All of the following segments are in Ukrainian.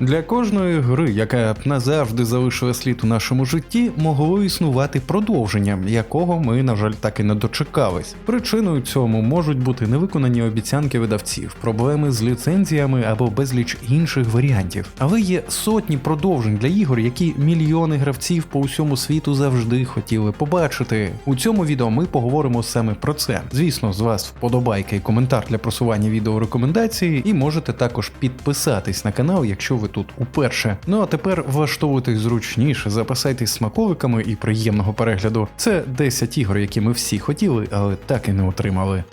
Для кожної гри, яка назавжди залишила слід у нашому житті, могло існувати продовження, якого ми, на жаль, так і не дочекались. Причиною цьому можуть бути невиконані обіцянки видавців, проблеми з ліцензіями або безліч інших варіантів. Але є сотні продовжень для ігор, які мільйони гравців по усьому світу завжди хотіли побачити. У цьому відео ми поговоримо саме про це. Звісно, з вас вподобайка і коментар для просування відео рекомендації, і можете також підписатись на канал, якщо ви тут уперше. Ну а тепер влаштовуйтесь зручніше, запасайтесь смаковиками і приємного перегляду. Це 10 ігор, які ми всі хотіли, але так і не отримали.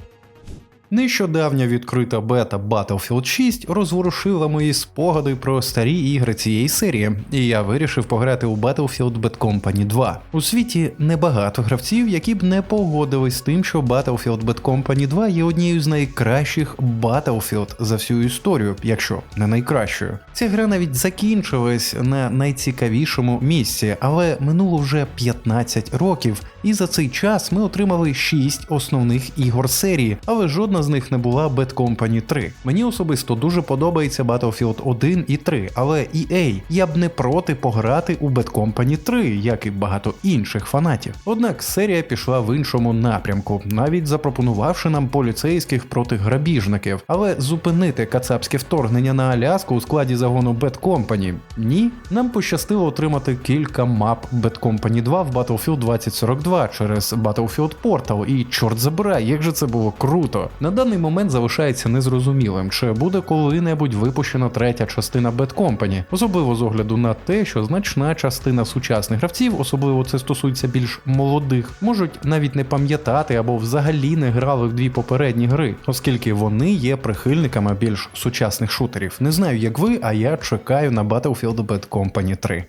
Нещодавня відкрита бета Battlefield 6 розворушила мої спогади про старі ігри цієї серії, і я вирішив пограти у Battlefield Bad Company 2. У світі небагато гравців, які б не погодились з тим, що Battlefield Bad Company 2 є однією з найкращих Battlefield за всю історію, якщо не найкращою. Ця гра навіть закінчилась на найцікавішому місці, але минуло вже 15 років, і за цей час ми отримали 6 основних ігор серії, але жодна з них не була Bad Company 3. Мені особисто дуже подобається Battlefield 1 і 3, але EA, я б не проти пограти у Bad Company 3, як і багато інших фанатів. Однак серія пішла в іншому напрямку, навіть запропонувавши нам поліцейських проти грабіжників. Але зупинити кацапське вторгнення на Аляску у складі загону Bad Company – ні. Нам пощастило отримати кілька мап Bad Company 2 в Battlefield 2042 через Battlefield Portal, і чорт забирай, як же це було круто. На даний момент залишається незрозумілим, чи буде коли-небудь випущена третя частина Bad Company, особливо з огляду на те, що значна частина сучасних гравців, особливо це стосується більш молодих, можуть навіть не пам'ятати або взагалі не грали в дві попередні гри, оскільки вони є прихильниками більш сучасних шутерів. Не знаю, як ви, а я чекаю на Battlefield Bad Company 3.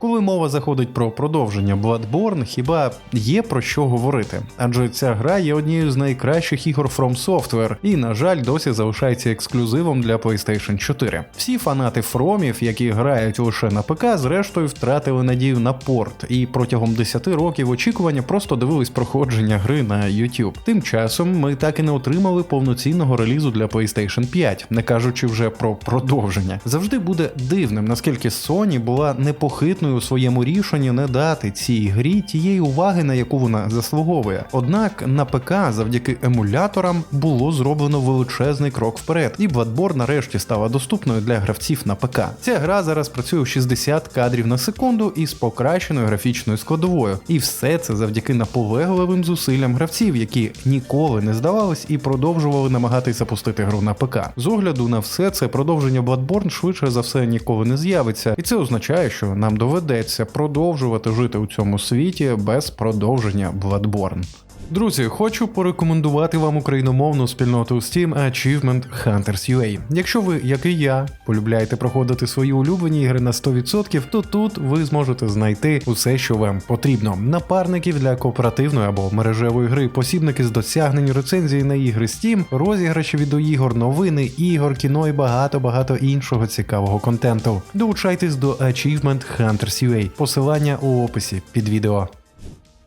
Коли мова заходить про продовження Bloodborne, хіба є про що говорити? Адже ця гра є однією з найкращих ігор From Software і, на жаль, досі залишається ексклюзивом для PlayStation 4. Всі фанати Фромів, які грають лише на ПК, зрештою втратили надію на порт, і протягом 10 років очікування просто дивились проходження гри на YouTube. Тим часом ми так і не отримали повноцінного релізу для PlayStation 5, не кажучи вже про продовження. Завжди буде дивним, наскільки Sony була непохитною у своєму рішенні не дати цій грі тієї уваги, на яку вона заслуговує. Однак на ПК завдяки емуляторам було зроблено величезний крок вперед, і Bloodborne нарешті стала доступною для гравців на ПК. Ця гра зараз працює у 60 кадрів на секунду із покращеною графічною складовою, і все це завдяки наполегливим зусиллям гравців, які ніколи не здавались і продовжували намагатись запустити гру на ПК. З огляду на все це продовження Bloodborne швидше за все ніколи не з'явиться, і це означає, що нам доведеться продовжувати жити у цьому світі без продовження Bloodborne. Друзі, хочу порекомендувати вам україномовну спільноту Steam Achievement Hunters UA. Якщо ви, як і я, полюбляєте проходити свої улюблені ігри на 100%, то тут ви зможете знайти усе, що вам потрібно. Напарників для кооперативної або мережевої гри, посібники з досягнень рецензії на ігри Steam, розіграші відеоігор, новини, ігор, кіно і багато-багато іншого цікавого контенту. Долучайтесь до Achievement Hunters UA. Посилання у описі під відео.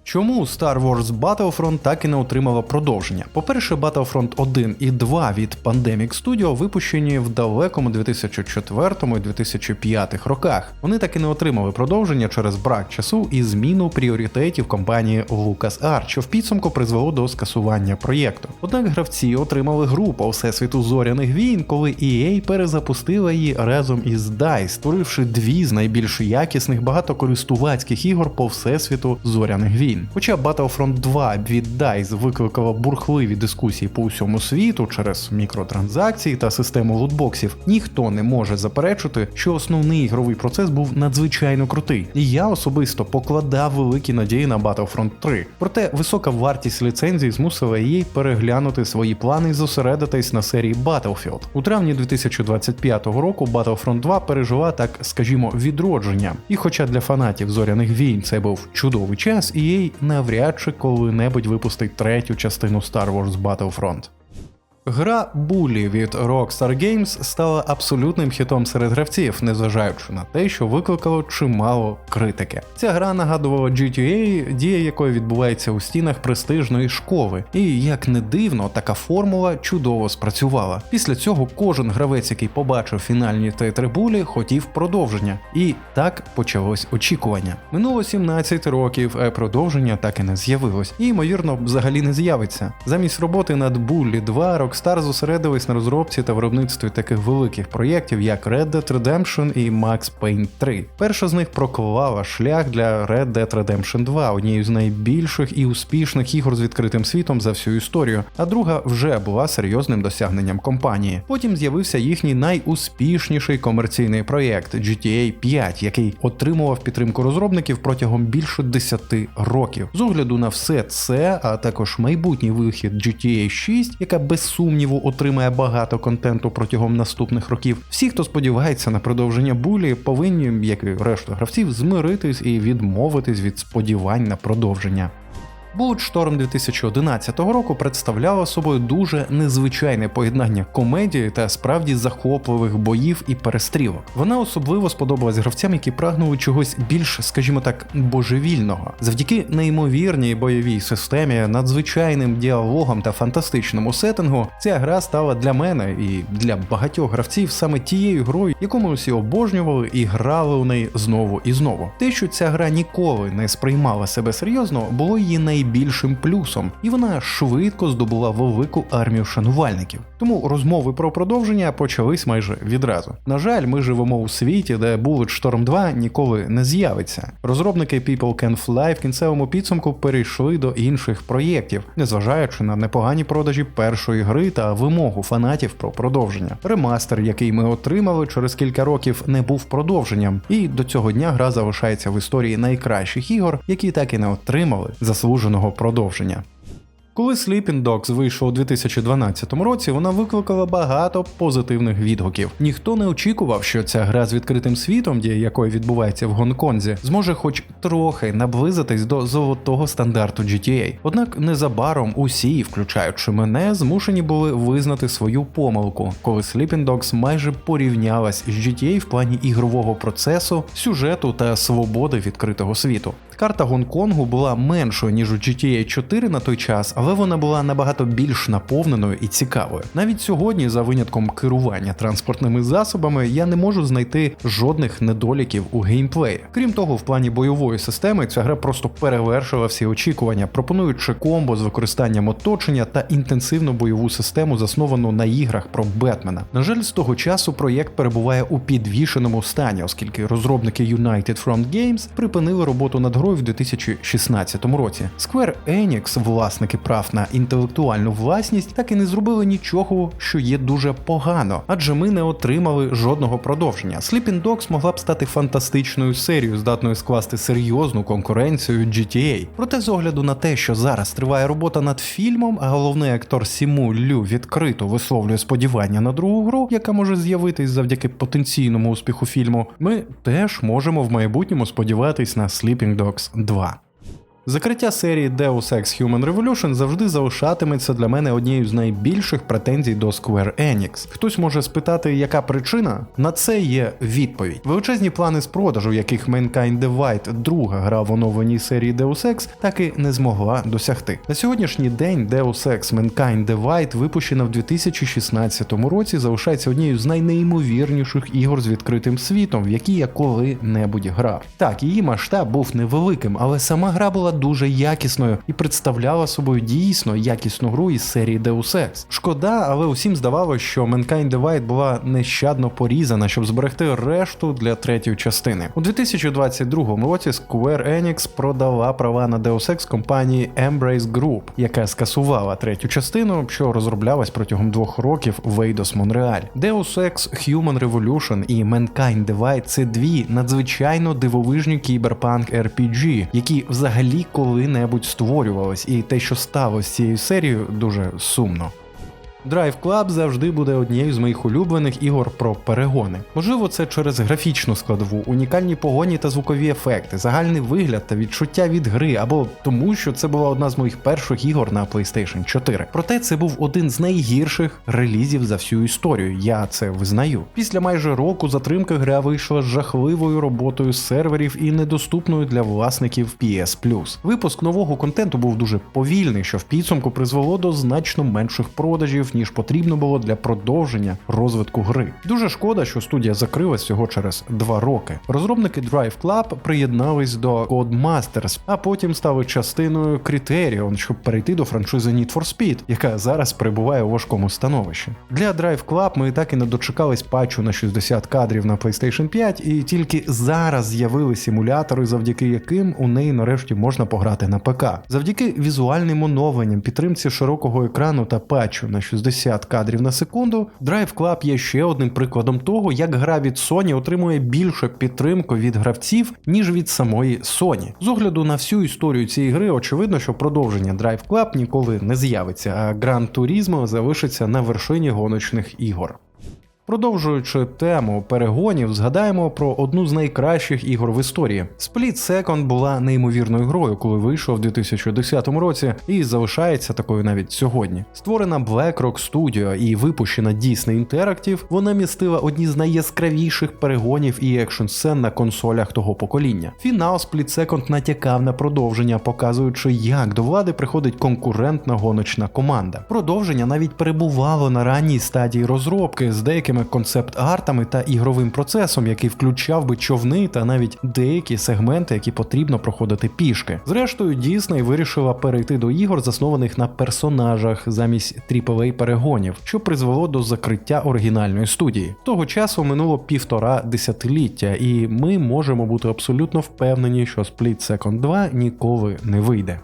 Чому Star Wars Battlefront так і не отримала продовження? По-перше, Battlefront 1 і 2 від Pandemic Studio випущені в далекому 2004 і 2005 роках. Вони так і не отримали продовження через брак часу і зміну пріоритетів компанії LucasArts, що в підсумку призвело до скасування проєкту. Однак гравці отримали гру по всесвіту зоряних війн, коли EA перезапустила її разом із DICE, створивши дві з найбільш якісних багатокористувацьких ігор по всесвіту зоряних війн. Хоча Battlefront 2 від DICE викликала бурхливі дискусії по усьому світу через мікротранзакції та систему лутбоксів, ніхто не може заперечити, що основний ігровий процес був надзвичайно крутий. І я особисто покладав великі надії на Battlefront 3. Проте висока вартість ліцензії змусила її переглянути свої плани і зосередитись на серії Battlefield. У травні 2025 року Battlefront 2 пережила так, скажімо, відродження. І хоча для фанатів зоряних війн це був чудовий час, Навряд чи коли-небудь випустить третю частину Star Wars Battlefront. Гра Bully від Rockstar Games стала абсолютним хітом серед гравців, незважаючи на те, що викликало чимало критики. Ця гра нагадувала GTA, дія якої відбувається у стінах престижної школи, і як не дивно, така формула чудово спрацювала. Після цього кожен гравець, який побачив фінальні титри Булі, хотів продовження, і так почалось очікування. Минуло 17 років, а продовження так і не з'явилось, і ймовірно, взагалі не з'явиться. Замість роботи над Bully 2 Rockstar зосередились на розробці та виробництві таких великих проєктів, як Red Dead Redemption і Max Payne 3. Перша з них проклала шлях для Red Dead Redemption 2, однією з найбільших і успішних ігор з відкритим світом за всю історію, а друга вже була серйозним досягненням компанії. Потім з'явився їхній найуспішніший комерційний проєкт GTA 5, який отримував підтримку розробників протягом більше 10 років. З огляду на все це, а також майбутній вихід GTA 6, яка без сумніву отримає багато контенту протягом наступних років. Всі, хто сподівається на продовження булі, повинні, як і решта гравців, змиритись і відмовитись від сподівань на продовження. Bulletstorm 2011 року представляла собою дуже незвичайне поєднання комедії та справді захопливих боїв і перестрілок. Вона особливо сподобалась гравцям, які прагнули чогось більш, скажімо так, божевільного. Завдяки неймовірній бойовій системі, надзвичайним діалогам та фантастичному сеттингу, ця гра стала для мене і для багатьох гравців саме тією грою, яку ми усі обожнювали і грали у неї знову і знову. Те, що ця гра ніколи не сприймала себе серйозно, було її най найбільшим плюсом, і вона швидко здобула велику армію шанувальників. Тому розмови про продовження почались майже відразу. На жаль, ми живемо у світі, де Bulletstorm 2 ніколи не з'явиться. Розробники People Can Fly в кінцевому підсумку перейшли до інших проєктів, незважаючи на непогані продажі першої гри та вимогу фанатів про продовження. Ремастер, який ми отримали через кілька років, не був продовженням, і до цього дня гра залишається в історії найкращих ігор, які так і не отримали заслуженого продовження. Коли Sleeping Dogs вийшов у 2012 році, вона викликала багато позитивних відгуків. Ніхто не очікував, що ця гра з відкритим світом, дія якої відбувається в Гонконзі, зможе хоч трохи наблизитись до золотого стандарту GTA. Однак незабаром усі, включаючи мене, змушені були визнати свою помилку, коли Sleeping Dogs майже порівнялась з GTA в плані ігрового процесу, сюжету та свободи відкритого світу. Карта Гонконгу була меншою ніж у GTA 4 на той час, але вона була набагато більш наповненою і цікавою. Навіть сьогодні, за винятком керування транспортними засобами, я не можу знайти жодних недоліків у геймплеї. Крім того, в плані бойової системи ця гра просто перевершила всі очікування, пропонуючи комбо з використанням оточення та інтенсивну бойову систему, засновану на іграх про Бетмена. На жаль, з того часу проєкт перебуває у підвішеному стані, оскільки розробники United Front Games припинили роботу над грою в 2016 році. Square Enix, власники прав на інтелектуальну власність, так і не зробили нічого, що є дуже погано, адже ми не отримали жодного продовження. Sleeping Dogs могла б стати фантастичною серією, здатною скласти серйозну конкуренцію GTA. Проте з огляду на те, що зараз триває робота над фільмом, а головний актор Сіму Лю відкрито висловлює сподівання на другу гру, яка може з'явитись завдяки потенційному успіху фільму, ми теж можемо в майбутньому сподіватись на Sleeping Dogs 2. Закриття серії Deus Ex Human Revolution завжди залишатиметься для мене однією з найбільших претензій до Square Enix. Хтось може спитати, яка причина? На це є відповідь. Величезні плани з продажу, яких Mankind Divide, друга гра в оновленій серії Deus Ex, так і не змогла досягти. На сьогоднішній день Deus Ex Mankind Divide, випущена в 2016 році, залишається однією з найнеймовірніших ігор з відкритим світом, в які я коли-небудь грав. Так, її масштаб був невеликим, але сама гра була дуже якісною і представляла собою дійсно якісну гру із серії Deus Ex. Шкода, але усім здавалося, що Mankind Divide була нещадно порізана, щоб зберегти решту для третьої частини. У 2022 році Square Enix продала права на Deus Ex компанії Embrace Group, яка скасувала третю частину, що розроблялась протягом двох років в Eidos Montreal. Deus Ex Human Revolution і Mankind Divide – це дві надзвичайно дивовижні кіберпанк RPG, які взагалі коли-небудь створювалось, і те, що сталося з цією серією, дуже сумно. Drive Club завжди буде однією з моїх улюблених ігор про перегони. Можливо, це через графічну складову, унікальні погоні та звукові ефекти, загальний вигляд та відчуття від гри, або тому, що це була одна з моїх перших ігор на PlayStation 4. Проте це був один з найгірших релізів за всю історію. Я це визнаю. Після майже року затримки гра вийшла з жахливою роботою серверів і недоступною для власників PS. Випуск нового контенту був дуже повільний, що в підсумку призвело до значно менших продажів, ніж потрібно було для продовження розвитку гри. Дуже шкода, що студія закрилась всього через два роки. Розробники Drive Club приєднались до Codemasters, а потім стали частиною Criterion, щоб перейти до франшизи Need for Speed, яка зараз перебуває у важкому становищі. Для Drive Club ми так і не дочекались патчу на 60 кадрів на PlayStation 5, і тільки зараз з'явили симулятори, завдяки яким у неї нарешті можна пограти на ПК. Завдяки візуальним оновленням, підтримці широкого екрану та патчу на 60 кадрів на секунду, Drive Club є ще одним прикладом того, як гра від Sony отримує більше підтримку від гравців, ніж від самої Sony. З огляду на всю історію цієї гри, очевидно, що продовження Drive Club ніколи не з'явиться, а Gran Turismo залишиться на вершині гоночних ігор. Продовжуючи тему перегонів, згадаємо про одну з найкращих ігор в історії. Split Second була неймовірною грою, коли вийшов у 2010 році, і залишається такою навіть сьогодні. Створена BlackRock Studio і випущена Disney Interactive, вона містила одні з найяскравіших перегонів і екшн сцен на консолях того покоління. Фінал Split Second натякав на продовження, показуючи, як до влади приходить конкурентна гоночна команда. Продовження навіть перебувало на ранній стадії розробки з деякими концепт-артами та ігровим процесом, який включав би човни та навіть деякі сегменти, які потрібно проходити пішки. Зрештою, Disney вирішила перейти до ігор, заснованих на персонажах замість aaa перегонів, що призвело до закриття оригінальної студії. Того часу минуло півтора десятиліття, і ми можемо бути абсолютно впевнені, що Split Second 2 ніколи не вийде.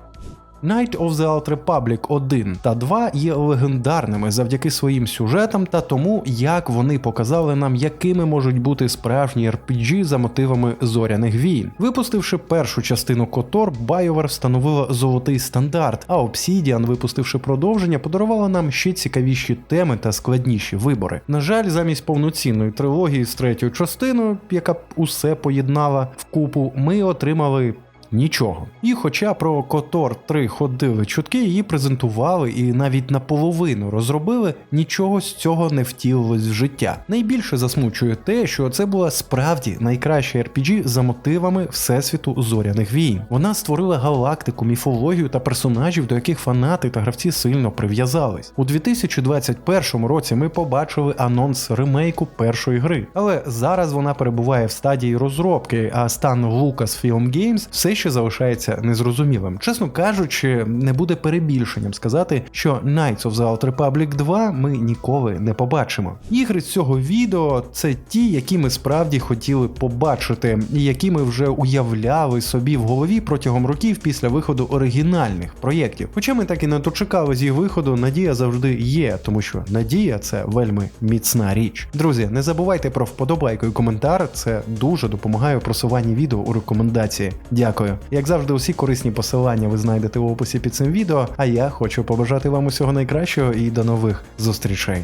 Night of the Old Republic 1 та 2 є легендарними завдяки своїм сюжетам та тому, як вони показали нам, якими можуть бути справжні RPG за мотивами зоряних війн. Випустивши першу частину Котор, BioWare встановила золотий стандарт, а Obsidian, випустивши продовження, подарувала нам ще цікавіші теми та складніші вибори. На жаль, замість повноцінної трилогії з третьою частиною, яка б усе поєднала вкупу, ми отримали Нічого. І хоча про Котор 3 ходили чутки, її презентували і навіть наполовину розробили, нічого з цього не втілилось в життя. Найбільше засмучує те, що це була справді найкраща RPG за мотивами Всесвіту зоряних війн. Вона створила галактику, міфологію та персонажів, до яких фанати та гравці сильно прив'язались. У 2021 році ми побачили анонс ремейку першої гри, але зараз вона перебуває в стадії розробки, а стан Lucasfilm Games все ще залишається незрозумілим. Чесно кажучи, не буде перебільшенням сказати, що Knights of the Old Republic 2 ми ніколи не побачимо. Ігри з цього відео це ті, які ми справді хотіли побачити, і які ми вже уявляли собі в голові протягом років після виходу оригінальних проєктів. Хоча ми так і не дочекали їх виходу, надія завжди є, тому що надія це вельми міцна річ. Друзі, не забувайте про вподобайку і коментар, це дуже допомагає у просуванні відео у рекомендації. Дякую. Як завжди, усі корисні посилання ви знайдете в описі під цим відео. А я хочу побажати вам усього найкращого і до нових зустрічей.